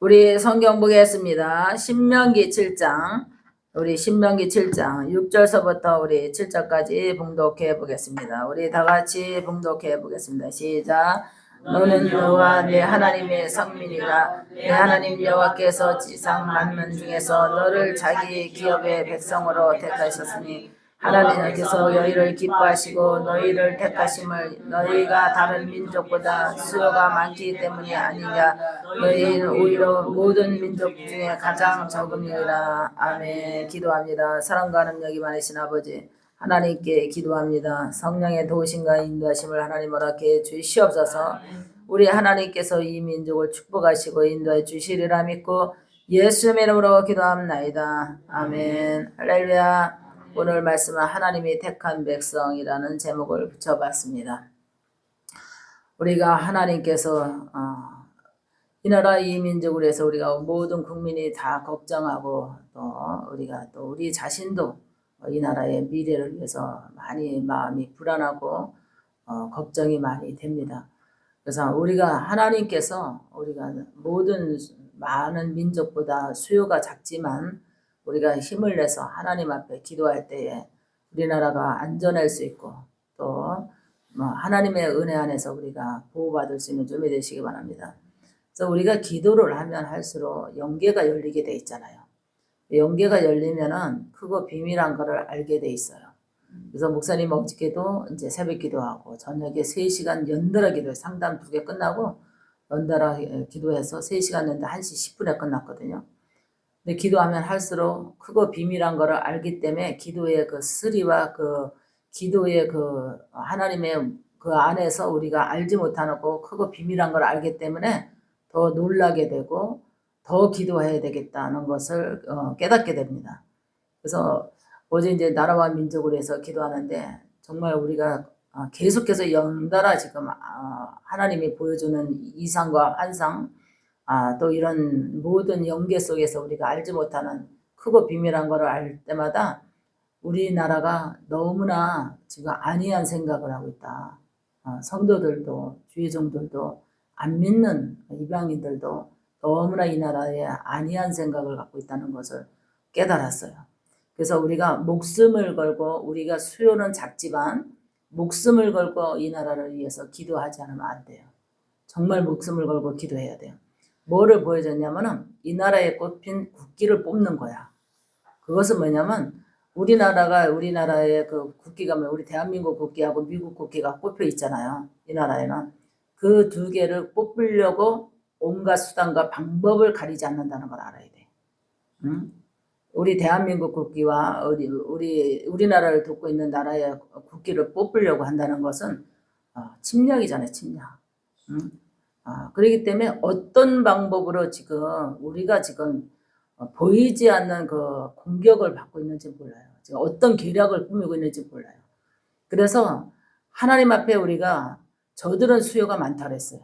우리 성경 보겠습니다. 신명기 7장, 우리 신명기 7장 6절서부터 우리 7절까지 봉독해 보겠습니다. 우리 다 같이 봉독해 보겠습니다. 시작. 너는 여호와 내 하나님의 성민이라 내 하나님 여호와께서 지상 만민 중에서 너를 자기 기업의 백성으로 택하셨으니 하나님께서 너희를 기뻐하시고 너희를 택하심을 너희가 다른 민족보다 수요가 많기 때문이 아니냐. 너희는 오히려 모든 민족 중에 가장 적음이라. 아멘. 기도합니다. 사랑과 능력이 많으신 아버지 하나님께 기도합니다. 성령의 도우심과 인도하심을 하나님 허락해 주시옵소서. 우리 하나님께서 이 민족을 축복하시고 인도해 주시리라 믿고 예수의 이름으로 기도합나이다. 아멘. 할렐루야 오늘 말씀은 하나님이 택한 백성이라는 제목을 붙여봤습니다. 우리가 하나님께서 어, 이 나라 이 민족을 위해서 우리가 모든 국민이 다 걱정하고 또 우리가 또 우리 자신도 이 나라의 미래를 위해서 많이 마음이 불안하고 어, 걱정이 많이 됩니다. 그래서 우리가 하나님께서 우리가 모든 많은 민족보다 수요가 작지만 우리가 힘을 내서 하나님 앞에 기도할 때에 우리나라가 안전할 수 있고 또 뭐 하나님의 은혜 안에서 우리가 보호받을 수 있는 점이 되시기 바랍니다. 그래서 우리가 기도를 하면 할수록 영계가 열리게 돼 있잖아요. 영계가 열리면은 크고 비밀한 거를 알게 돼 있어요. 그래서 목사님 어저께도 이제 새벽 기도하고 저녁에 3시간 연달아 기도 상담 두 개 끝나고 연달아 기도해서 3시간 연달 1시 10분에 끝났거든요. 근데 기도하면 할수록 크고 비밀한 거를 알기 때문에 기도의 그 스리와 그 기도의 그 하나님의 그 안에서 우리가 알지 못하는 거 크고 비밀한 걸 알기 때문에 더 놀라게 되고 더 기도해야 되겠다는 것을 어, 깨닫게 됩니다. 그래서 어제 이제 나라와 민족을 위해서 기도하는데 정말 우리가 어, 계속해서 연달아 지금 어, 하나님이 보여주는 이상과 환상 아, 또 이런 모든 연계 속에서 우리가 알지 못하는 크고 비밀한 것을 알 때마다 우리나라가 너무나 지금 안이한 생각을 하고 있다. 어, 성도들도 주의 종들도 안 믿는 이방인들도 너무나 이 나라에 안이한 생각을 갖고 있다는 것을 깨달았어요. 그래서 우리가 목숨을 걸고 우리가 수요는 작지만 목숨을 걸고 이 나라를 위해서 기도하지 않으면 안 돼요. 정말 목숨을 걸고 기도해야 돼요. 뭐를 보여줬냐면은 이 나라에 꼽힌 국기를 뽑는 거야. 그것은 뭐냐면 우리나라가 우리나라의 그 국기가 뭐 우리 대한민국 국기하고 미국 국기가 꼽혀 있잖아요. 이 나라에는 그 두 개를 뽑으려고 온갖 수단과 방법을 가리지 않는다는 걸 알아야 돼. 응? 우리 대한민국 국기와 우리 우리 우리나라를 돕고 있는 나라의 국기를 뽑으려고 한다는 것은 어, 침략이잖아요, 침략. 응? 아, 그렇기 때문에 어떤 방법으로 지금 우리가 지금 어, 보이지 않는 그 공격을 받고 있는지 몰라요. 지금 어떤 계략을 꾸미고 있는지 몰라요. 그래서 하나님 앞에 우리가 저들은 수요가 많다 그랬어요.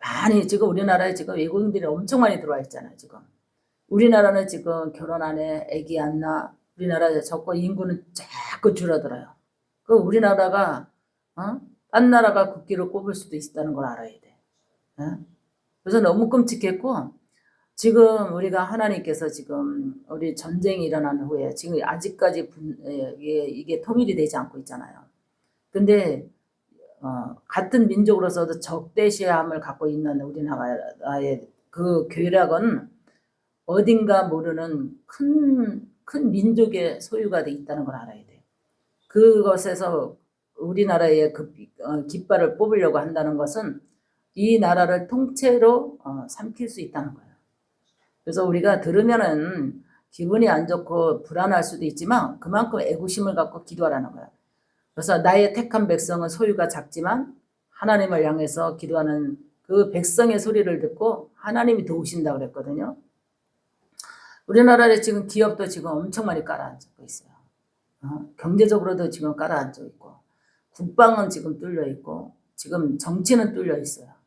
많이 지금 우리나라에 지금 외국인들이 엄청 많이 들어와 있잖아요. 지금 우리나라는 지금 결혼 안에 아기 안 나. 우리나라 적고 인구는 자꾸 줄어들어요. 그 우리나라가 어? 딴 나라가 국기를 꼽을 수도 있다는 걸 알아야 돼. 그래서 너무 끔찍했고 지금 우리가 하나님께서 지금 우리 전쟁이 일어난 후에 지금 아직까지 분, 이게, 통일이 되지 않고 있잖아요. 근데 어, 같은 민족으로서도 적대시함을 갖고 있는 우리나라의 그 괴력은 어딘가 모르는 큰, 큰 민족의 소유가 돼 있다는 걸 알아야 돼요. 그것에서 우리나라의 그 어, 깃발을 뽑으려고 한다는 것은 이 나라를 통째로 어, 삼킬 수 있다는 거예요. 그래서 우리가 들으면은 기분이 안 좋고 불안할 수도 있지만 그만큼 애구심을 갖고 기도하라는 거예요. 그래서 나의 택한 백성은 소유가 작지만 하나님을 향해서 기도하는 그 백성의 소리를 듣고 하나님이 도우신다 그랬거든요. 우리나라에 지금 기업도 지금 엄청 많이 깔아앉고 있어요. 어? 경제적으로도 지금 깔아앉고 있고 국방은 지금 뚫려 있고 지금 정치는 뚫려 있어요.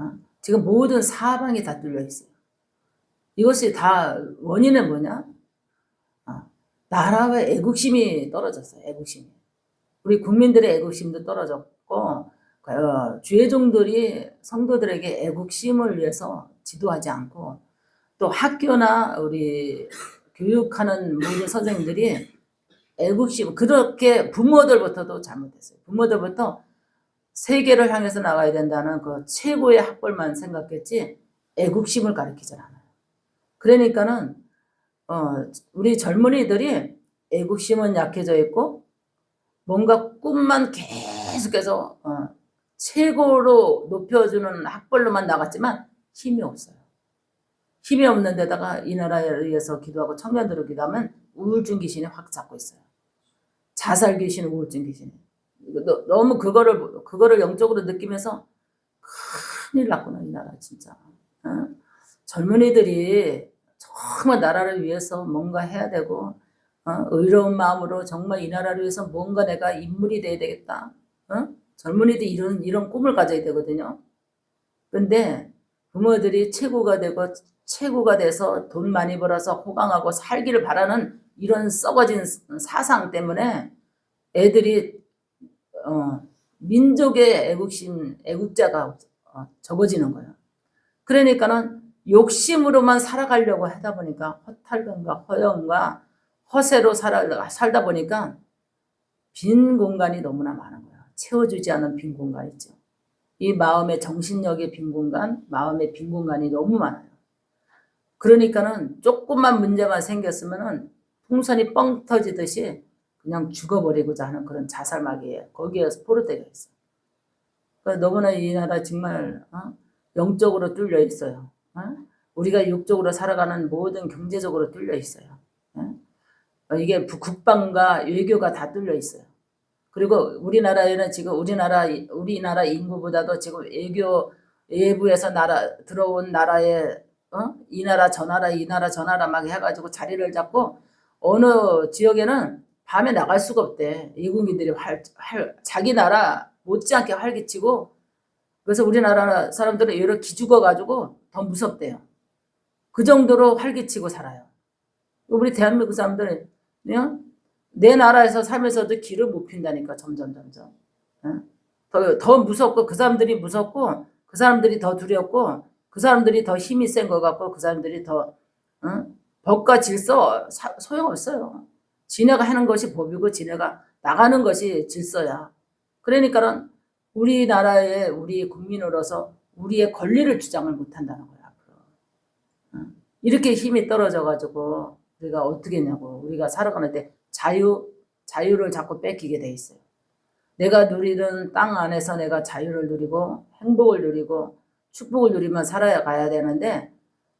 어? 지금 모든 사방이 다 뚫려 있어요. 이것이 다 원인은 뭐냐? 어, 나라의 애국심이 떨어졌어요. 애국심이. 우리 국민들의 애국심도 떨어졌고 어, 주의종들이 성도들에게 애국심을 위해서 지도하지 않고 또 학교나 우리 교육하는 모든 선생님들이 애국심 그렇게 부모들부터도 잘못했어요. 부모들부터 세계를 향해서 나가야 된다는 그 최고의 학벌만 생각했지 애국심을 가르치지 않아요. 그러니까는 어, 우리 젊은이들이 애국심은 약해져 있고 뭔가 꿈만 계속해서 어, 최고로 높여주는 학벌로만 나갔지만 힘이 없어요. 힘이 없는 데다가 이 나라에 위해서 기도하고 청년들을 기도하면 우울증 귀신이 확 잡고 있어요. 자살 귀신, 우울증 귀신. 너- 너무 그거를 그거를 영적으로 느끼면서 큰일 났구나 이 나라 진짜. 어? 젊은이들이 정말 나라를 위해서 뭔가 해야 되고 어? 의로운 마음으로 정말 이 나라를 위해서 뭔가 내가 인물이 돼야 되겠다. 어? 젊은이들이 이런 이런 꿈을 가져야 되거든요. 근데 부모들이 최고가 되고 최고가 돼서 돈 많이 벌어서 호강하고 살기를 바라는 이런 썩어진 사상 때문에 애들이 어, 민족의 애국심, 애국자가 어, 적어지는 거예요. 그러니까는 욕심으로만 살아가려고 하다 보니까 허탈감과 허영과 허세로 살아, 살다 보니까 빈 공간이 너무나 많은 거예요. 채워주지 않은 빈 공간 있죠. 이 마음의 정신력의 빈 공간, 마음의 빈 공간이 너무 많아요. 그러니까는 조금만 문제만 생겼으면은 풍선이 뻥 터지듯이 그냥 죽어버리고자 하는 그런 자살마귀예요. 거기에 포로되어 있어요. 그러니까 너무나 이 나라 정말 어? 영적으로 뚫려 있어요. 어? 우리가 육적으로 살아가는 모든 경제적으로 뚫려 있어요. 어? 어, 이게 부- 국방과 외교가 다 뚫려 있어요. 그리고 우리나라에는 지금 우리나라 우리나라 인구보다도 지금 외교 외부에서 나라 들어온 나라에 어? 이 나라 저 나라 이 나라 저 나라 막 해가지고 자리를 잡고 어느 지역에는 밤에 나갈 수가 없대. 외국인들이 활, 활, 자기 나라 못지않게 활기치고 그래서 우리나라 사람들은 이렇게 기죽어 가지고 더 무섭대요. 그 정도로 활기치고 살아요. 우리 대한민국 사람들은 내 나라에서 살면서도 길을 못 핀다니까 점점 점점. 응? 더, 더 무섭고 그 사람들이 무섭고 그 사람들이 더 두렵고 그 사람들이 더 힘이 센 것 같고 그 사람들이 더 응? 법과 질서 사- 소용없어요. 지네가 하는 것이 법이고 지네가 나가는 것이 질서야. 그러니까는 우리나라의 우리 국민으로서 우리의 권리를 주장을 못한다는 거야. 응? 이렇게 힘이 떨어져가지고 우리가 어떻게 했냐고 우리가 살아가는 데 자유 자유를 자꾸 뺏기게 돼 있어요. 내가 누리는 땅 안에서 내가 자유를 누리고 행복을 누리고 축복을 누리면 살아야 가야 되는데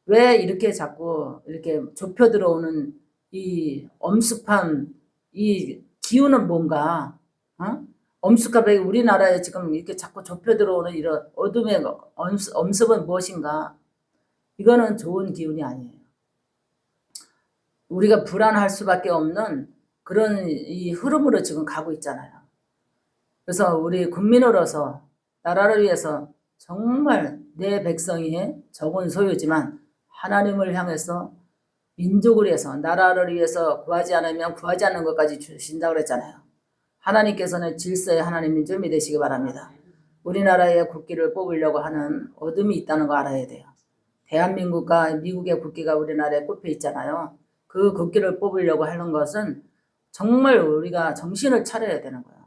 왜 이렇게 자꾸 이렇게 좁혀 들어오는 이 엄습한 이 기운은 뭔가 어? 엄습하게 우리나라에 지금 이렇게 자꾸 좁혀 들어오는 이런 어둠의 엄습, 엄습은 무엇인가? 이거는 좋은 기운이 아니에요. 우리가 불안할 수밖에 없는 그런 이 흐름으로 지금 가고 있잖아요. 그래서 우리 국민으로서 나라를 위해서 정말 내 백성이 적은 소유지만 하나님을 향해서 민족을 위해서 나라를 위해서 구하지 않으면 구하지 않는 것까지 주신다고 그랬잖아요. 하나님께서는 질서의 하나님인 줄 믿으시기 바랍니다. 우리나라의 국기를 뽑으려고 하는 어둠이 있다는 거 알아야 돼요. 대한민국과 미국의 국기가 우리나라에 꼽혀 있잖아요. 그 국기를 뽑으려고 하는 것은 정말 우리가 정신을 차려야 되는 거예요.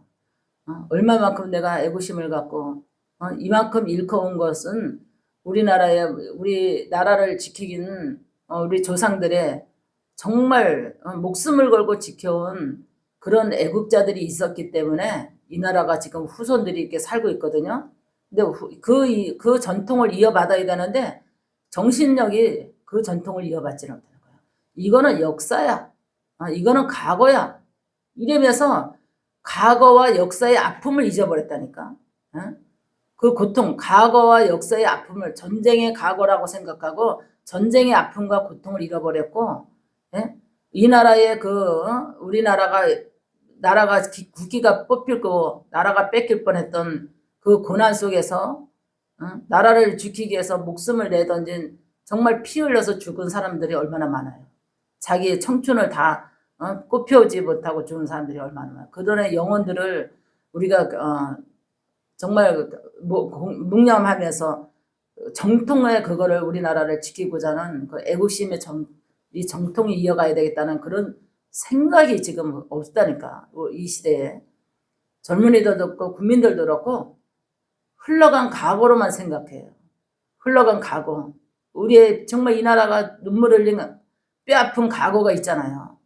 어, 얼마만큼 내가 애국심을 갖고 어, 이만큼 일커온 것은 우리나라의 우리 나라를 지키기는 어, 우리 조상들의 정말 어, 목숨을 걸고 지켜온 그런 애국자들이 있었기 때문에 이 나라가 지금 후손들이 이렇게 살고 있거든요. 근데 후- 그, 이- 그 전통을 이어받아야 되는데 정신력이 그 전통을 이어받지는 못하는 거예요. 이거는 역사야. 아, 이거는 과거야. 이러면서 과거와 역사의 아픔을 잊어버렸다니까. 응? 그 고통, 과거와 역사의 아픔을 전쟁의 과거라고 생각하고 전쟁의 아픔과 고통을 잃어버렸고, 예? 이 나라의 그 어? 우리나라가 나라가 기- 국기가 뽑힐 거 나라가 뺏길 뻔했던 그 고난 속에서 어? 나라를 지키기 위해서 목숨을 내던진 정말 피 흘려서 죽은 사람들이 얼마나 많아요. 자기의 청춘을 다 어? 꽃피우지 못하고 죽은 사람들이 얼마나 많아요. 그들의 영혼들을 우리가 어, 정말 뭐, 공- 묵념하면서 정통의 그거를 우리나라를 지키고자 하는 그 애국심의 정, 이 정통이 이어가야 되겠다는 그런 생각이 지금 없다니까. 이 시대에. 젊은이들도 그렇고 국민들도 그렇고 흘러간 과거로만 생각해요. 흘러간 과거. 우리의 정말 이 나라가 눈물 흘린 뼈아픈 과거가 있잖아요.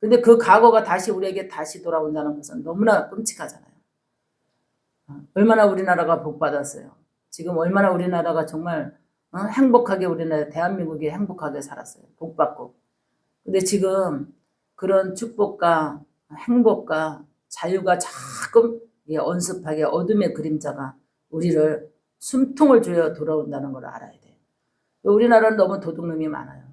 근데 그 과거가 다시 우리에게 다시 돌아온다는 것은 너무나 끔찍하잖아요. 어, 얼마나 우리나라가 복받았어요. 지금 얼마나 우리나라가 정말 어, 행복하게 우리나라 대한민국이 행복하게 살았어요. 복받고. 근데 지금 그런 축복과 행복과 자유가 자꾸 이 언습하게 어둠의 그림자가 우리를 숨통을 조여 돌아온다는 걸 알아야 돼요. 우리나라는 너무 도둑놈이 많아요.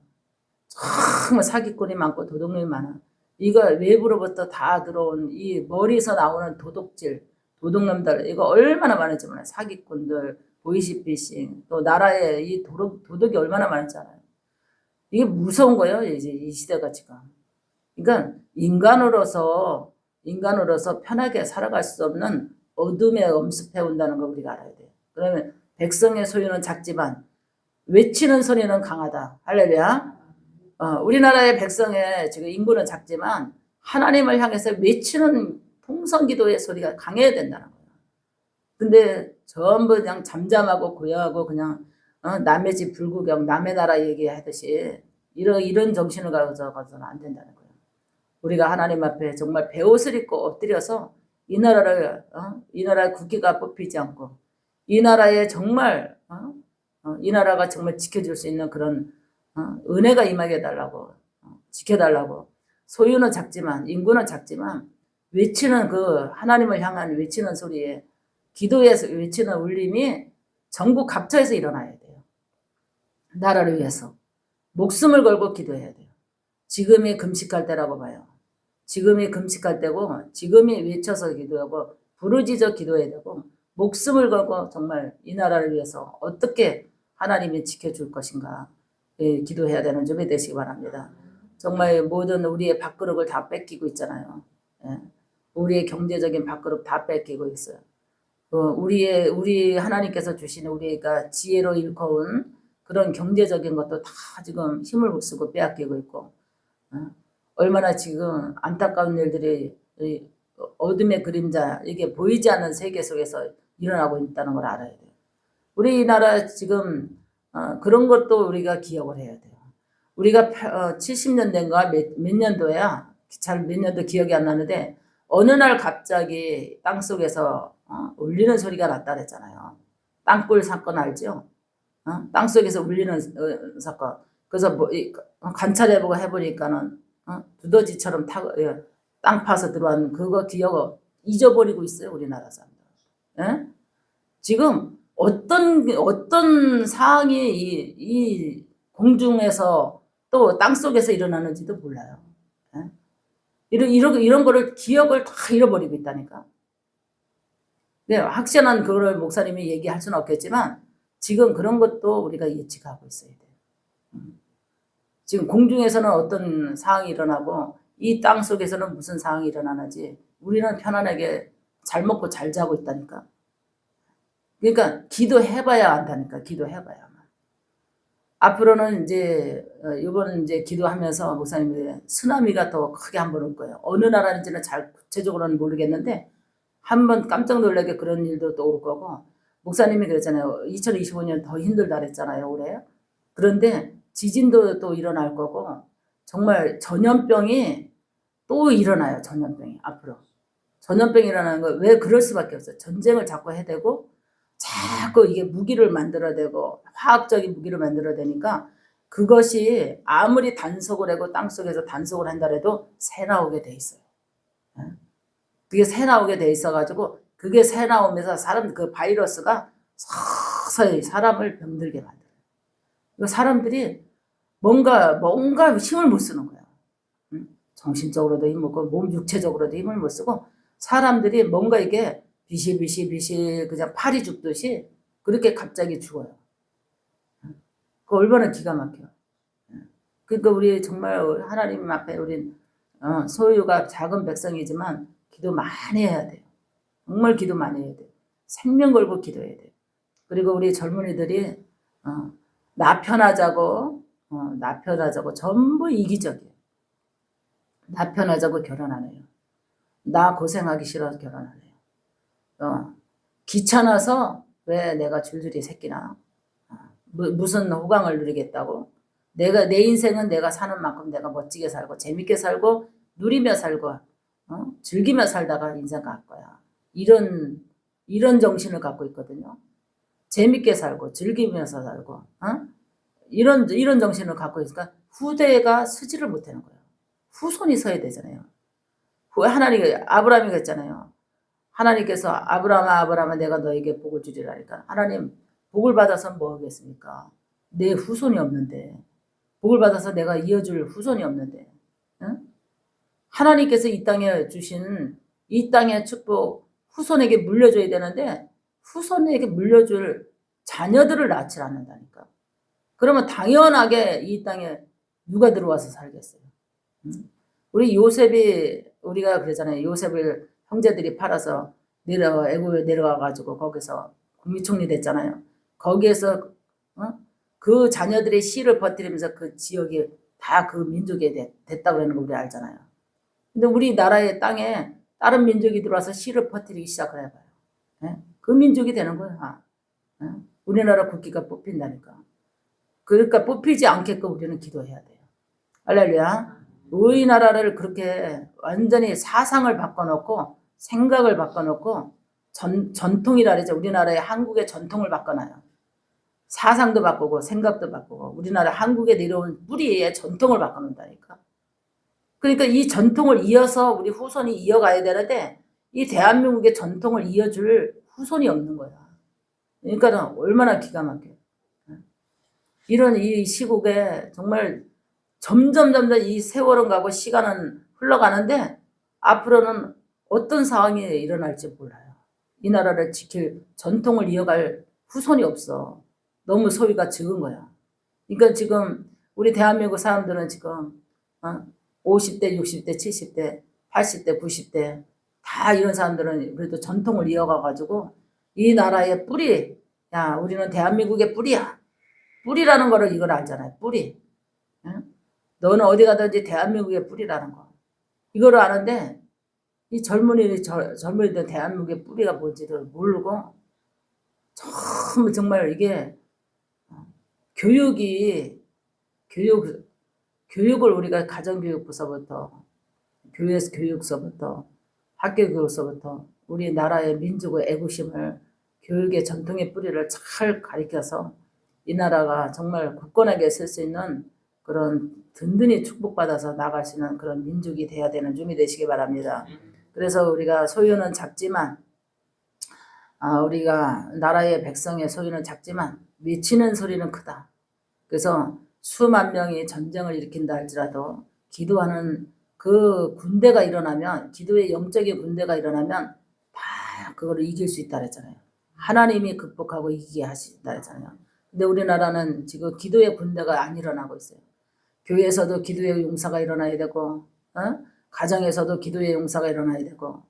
정말 사기꾼이 많고 도둑놈이 많아. 이거 외부로부터 다 들어온 이 머리에서 나오는 도둑질, 도둑놈들 이거 얼마나 많은지 몰라요. 사기꾼들, 보이시피싱, 또 나라에 이 도둑, 도둑이 얼마나 많잖아요. 이게 무서운 거예요. 이제 이 시대가 지금. 그러니까 인간으로서 인간으로서 편하게 살아갈 수 없는 어둠에 엄습해 온다는 걸 우리가 알아야 돼요. 그러면 백성의 소유는 작지만 외치는 소리는 강하다. 할렐루야. 어, 우리나라의 백성의 지금 인구는 작지만 하나님을 향해서 외치는 통성기도의 소리가 강해야 된다는 거예요. 근데 전부 그냥 잠잠하고 고요하고 그냥 어, 남의 집 불구경, 남의 나라 얘기하듯이 이런 이런 정신을 가져가서는 안 된다는 거예요. 우리가 하나님 앞에 정말 배옷을 입고 엎드려서 이 나라를 어? 이 나라의 국기가 뽑히지 않고 이 나라에 정말 어? 어, 이 나라가 정말 지켜줄 수 있는 그런 어, 은혜가 임하게 해달라고 어, 지켜달라고 소유는 작지만 인구는 작지만 외치는 그 하나님을 향한 외치는 소리에 기도에서 외치는 울림이 전국 각처에서 일어나야 돼요. 나라를 위해서 목숨을 걸고 기도해야 돼요. 지금이 금식할 때라고 봐요. 지금이 금식할 때고 지금이 외쳐서 기도하고 부르짖어 기도해야 되고 목숨을 걸고 정말 이 나라를 위해서 어떻게 하나님이 지켜줄 것인가 예, 기도해야 되는 점이 되시기 바랍니다. 정말 모든 우리의 밥그릇을 다 뺏기고 있잖아요. 예. 우리의 경제적인 밥그릇 다 뺏기고 있어요. 어, 우리의 우리 하나님께서 주시는 우리가 지혜로 일궈온 그런 경제적인 것도 다 지금 힘을 못 쓰고 빼앗기고 있고 어, 얼마나 지금 안타까운 일들이 이 어둠의 그림자 이게 보이지 않는 세계 속에서 일어나고 있다는 걸 알아야 돼요. 우리나라 지금 어, 그런 것도 우리가 기억을 해야 돼요. 우리가 어, 70년대인가 몇, 몇 년도야 잘 몇 년도 기억이 안 나는데 어느 날 갑자기 땅 속에서 어, 울리는 소리가 났다 그랬잖아요. 땅굴 사건 알죠? 어? 땅 속에서 울리는 어, 사건. 그래서 뭐, 이, 관찰해보고 해보니까는 어? 두더지처럼 타, 예, 땅 파서 들어왔는 그거 기억 잊어버리고 있어요 우리나라 사람들. 예? 지금 어떤 어떤 사항이 이, 이 공중에서 또 땅 속에서 일어나는지도 몰라요. 예? 이런 이런 이런 거를 기억을 다 잃어버리고 있다니까. 네, 확실한 그거를 목사님이 얘기할 수는 없겠지만 지금 그런 것도 우리가 예측하고 있어야 돼요. 음. 지금 공중에서는 어떤 상황이 일어나고 이 땅 속에서는 무슨 상황이 일어나는지 우리는 편안하게 잘 먹고 잘 자고 있다니까. 그러니까 기도해봐야 안다니까. 기도해봐야만. 앞으로는 이제 어, 이번 이제 기도하면서 목사님이 쓰나미가 더 크게 한 번 올 거예요. 어느 나라인지는 잘 구체적으로는 모르겠는데 한 번 깜짝 놀라게 그런 일도 또 올 거고 목사님이 그랬잖아요. 2025년 더 힘들다 그랬잖아요. 올해. 그런데 지진도 또 일어날 거고 정말 전염병이 또 일어나요. 전염병이 앞으로. 전염병이 일어나는 거 왜 그럴 수밖에 없어요. 전쟁을 자꾸 해대고 자꾸 이게 무기를 만들어대고 화학적인 무기를 만들어대니까 그것이 아무리 단속을 하고 땅속에서 단속을 한다 해도 새 나오게 돼 있어요. 예? 그게 새 나오게 돼 있어가지고 그게 새 나오면서 사람 그 바이러스가 서서히 사람을 병들게 만들어요. 그 사람들이 뭔가 뭔가 힘을 못 쓰는 거야. 응? 정신적으로도 힘못 쓰고 몸 육체적으로도 힘을 못 쓰고 사람들이 뭔가 이게 비실비실비실 그냥 팔이 죽듯이 그렇게 갑자기 죽어요. 그 얼마나 기가 막혀. 그러니까 우리 정말 하나님 앞에 우리 어, 소유가 작은 백성이지만 기도 많이 해야 돼요. 정말 기도 많이 해야 돼요. 생명 걸고 기도해야 돼요. 그리고 우리 젊은이들이 어, 나 편하자고 어, 나 편하자고 전부 이기적이에요. 나 편하자고 결혼 안 해요. 나 고생하기 싫어서 결혼 안 해요. 어, 귀찮아서 왜 내가 줄줄이 새끼나 어, 무, 무슨 호강을 누리겠다고 내가 내 인생은 내가 사는 만큼 내가 멋지게 살고 재밌게 살고 누리며 살고 어? 즐기며 살다가 인생 갈 거야. 이런 이런 정신을 갖고 있거든요. 재밌게 살고 즐기면서 살고 어? 이런 이런 정신을 갖고 있으니까 후대가 서지를 못하는 거예요. 후손이 서야 되잖아요. 후- 하나님 아브라함이 그랬잖아요. 하나님께서 아브라함아 아브라함아 내가 너에게 복을 주리라 하니까 하나님 복을 받아서 뭐 하겠습니까? 내 후손이 없는데 복을 받아서 내가 이어줄 후손이 없는데 응? 하나님께서 이 땅에 주신 이 땅의 축복 후손에게 물려줘야 되는데 후손에게 물려줄 자녀들을 낳지 않는다니까. 그러면 당연하게 이 땅에 누가 들어와서 살겠어요? 응? 우리 요셉이 우리가 그러잖아요. 요셉을 형제들이 팔아서 내려 애굽에 내려가 가지고 거기서 국무총리 됐잖아요. 거기에서 어? 그 자녀들의 씨를 퍼뜨리면서 그 지역이 다 그 민족이 됐, 됐다고 그러는 거 우리 알잖아요. 근데 우리나라의 땅에 다른 민족이 들어와서 씨를 퍼뜨리기 시작을 해봐요. 예? 그 민족이 되는 거예요. 아, 예? 우리나라 국기가 뽑힌다니까. 그러니까 뽑히지 않게끔 우리는 기도해야 돼요. 할렐루야. 우리나라를 그렇게 완전히 사상을 바꿔놓고 생각을 바꿔놓고 전, 전통이라 그러죠. 우리나라의 한국의 전통을 바꿔놔요. 사상도 바꾸고 생각도 바꾸고 우리나라 한국에 내려온 뿌리의 전통을 바꿔놓는다니까. 그러니까 이 전통을 이어서 우리 후손이 이어가야 되는데 이 대한민국의 전통을 이어줄 후손이 없는 거야. 그러니까 얼마나 기가 막혀. 이런 이 시국에 정말 점점 점점 이 세월은 가고 시간은 흘러가는데 앞으로는 어떤 상황이 일어날지 몰라요. 이 나라를 지킬 전통을 이어갈 후손이 없어. 너무 소위가 적은 거야. 그러니까 지금 우리 대한민국 사람들은 지금 어? 50대, 60대, 70대, 80대, 90대 다 이런 사람들은 그래도 전통을 이어가 가지고 이 나라의 뿌리, 야 우리는 대한민국의 뿌리야. 뿌리라는 거를 이걸 알잖아요. 뿌리. 응? 너는 어디 가든지 대한민국의 뿌리라는 거. 이거를 아는데 이 젊은이들 저- 젊은이들 대한민국의 뿌리가 뭔지를 모르고 참 정말 이게 어, 교육이 교육 교육을 우리가 가정교육부서부터 교육 교육서부터 학교 교육서부터 우리 나라의 민족의 애국심을 교육의 전통의 뿌리를 잘 가리켜서 이 나라가 정말 굳건하게 쓸 수 있는 그런 든든히 축복받아서 나갈 수 있는 그런 민족이 돼야 되는 준비 되시기 바랍니다. 그래서 우리가 소유는 작지만 아, 우리가 나라의 백성의 소유는 작지만 외치는 소리는 크다. 그래서 수만 명이 전쟁을 일으킨다 할지라도 기도하는 그 군대가 일어나면 기도의 영적인 군대가 일어나면 다 그거를 이길 수 있다 그랬잖아요. 하나님이 극복하고 이기게 하신다 그랬잖아요. 근데 우리나라는 지금 기도의 군대가 안 일어나고 있어요. 교회에서도 기도의 용사가 일어나야 되고, 어? 가정에서도 기도의 용사가 일어나야 되고,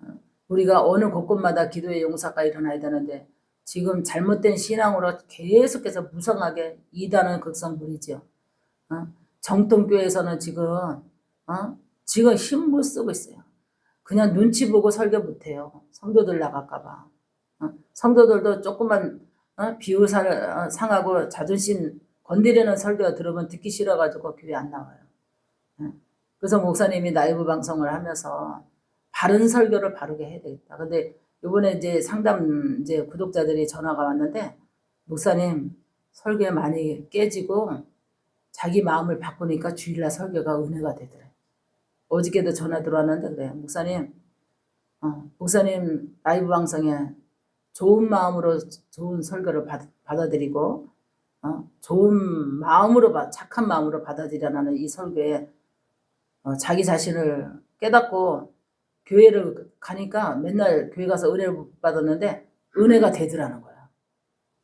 어? 우리가 어느 곳곳마다 기도의 용사가 일어나야 되는데, 지금 잘못된 신앙으로 계속해서 무성하게 이단은 극성물이죠. 어? 정통교회에서는 지금, 어? 지금 힘 못 쓰고 있어요. 그냥 눈치 보고 설교 못 해요. 성도들 나갈까봐. 어? 성도들도 조금만 어? 사- 어, 상하고 자존심 건드리는 설교 들으면 듣기 싫어가지고 교회 안 나와요. 예. 그래서 목사님이 라이브 방송을 하면서 바른 설교를 바르게 해야 되겠다. 근데 이번에 이제 상담 이제 구독자들이 전화가 왔는데 목사님 설교에 많이 깨지고 자기 마음을 바꾸니까 주일날 설교가 은혜가 되더래. 어저께도 전화 들어왔는데 그래 목사님 어, 목사님 라이브 방송에 좋은 마음으로 좋은 설교를 받, 받아들이고 어, 좋은 마음으로 받- 착한 마음으로 받아들이라는 이 설교에 어, 자기 자신을 깨닫고 교회를 가니까 맨날 교회 가서 은혜를 못 받았는데 은혜가 되더라는 거야.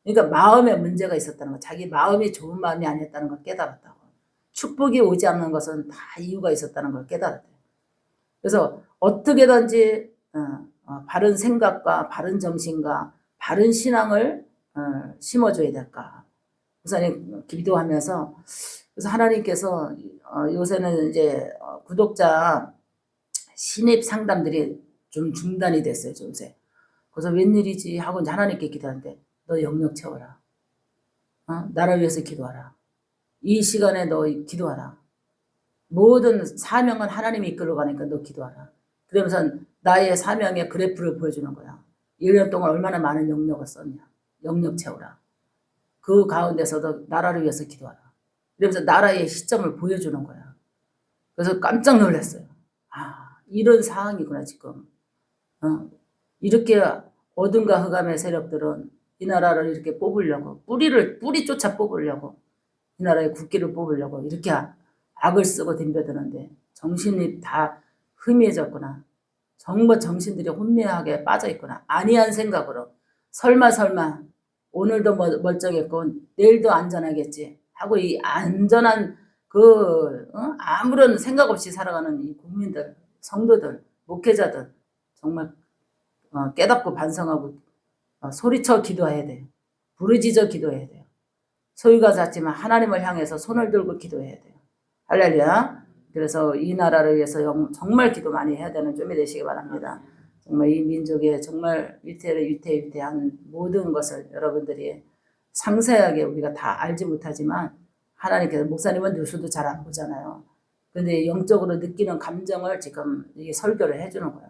그러니까 마음에 문제가 있었다는 거, 자기 마음이 좋은 마음이 아니었다는 걸 깨달았다고. 축복이 오지 않는 것은 다 이유가 있었다는 걸 깨달았대. 그래서 어떻게든지 어, 어, 바른 생각과 바른 정신과 바른 신앙을 어, 심어줘야 될까. 목사님 기도하면서 그래서 하나님께서 어, 요새는 이제 어, 구독자 신입 상담들이 좀 중단이 됐어요, 요새. 그래서 웬일이지 하고 이제 하나님께 기도하는데 너 영역 채워라. 어? 나를 위해서 기도하라. 이 시간에 너 기도하라. 모든 사명은 하나님이 이끌어가니까 너 기도하라. 그러면서 나의 사명의 그래프를 보여주는 거야. 1년 동안 얼마나 많은 영역을 썼냐. 영역 채우라. 그 가운데서도 나라를 위해서 기도하라. 그러면서 나라의 시점을 보여주는 거야. 그래서 깜짝 놀랐어요. 아, 이런 상황이구나, 지금. 어, 이렇게 어둠과 흑암의 세력들은 이 나라를 이렇게 뽑으려고, 뿌리를, 뿌리 쫓아 뽑으려고, 이 나라의 국기를 뽑으려고 이렇게 악을 쓰고 덤벼드는데 정신이 다 흐미해졌구나. 정말 정신들이 혼미하게 빠져있구나. 아니한 생각으로. 설마 설마 오늘도 멀- 멀쩡했고 내일도 안전하겠지 하고 이 안전한 그 어? 아무런 생각 없이 살아가는 이 국민들, 성도들, 목회자들 정말 어, 깨닫고 반성하고 어, 소리쳐 기도해야 돼요. 부르짖어 기도해야 돼요. 소유가 작지만 하나님을 향해서 손을 들고 기도해야 돼요. 할렐루야. 그래서 이 나라를 위해서 영- 정말 기도 많이 해야 되는 좀이 되시기 바랍니다. 정말 이 민족의 정말 위태를 위태위태한 모든 것을 여러분들이 상세하게 우리가 다 알지 못하지만 하나님께서 목사님은 뉴스도 잘 안 보잖아요. 근데 영적으로 느끼는 감정을 지금 이 설교를 해주는 거예요.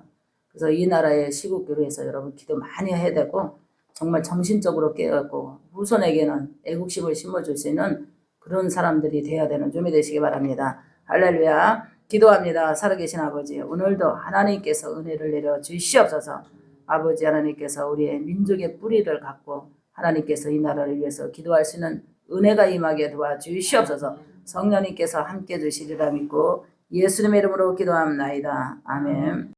그래서 이 나라의 시국교회에서 여러분 기도 많이 해야 되고 정말 정신적으로 깨닫고 후손에게는 애국심을 심어줄 수 있는 그런 사람들이 돼야 되는 좀이 되시기 바랍니다. 할렐루야. 기도합니다. 살아계신 아버지, 오늘도 하나님께서 은혜를 내려 주시옵소서. 아버지 하나님께서 우리의 민족의 뿌리를 갖고 하나님께서 이 나라를 위해서 기도할 수 있는 은혜가 임하게 도와주시옵소서. 성령님께서 함께 주시리라 믿고 예수님의 이름으로 기도합나이다. 아멘.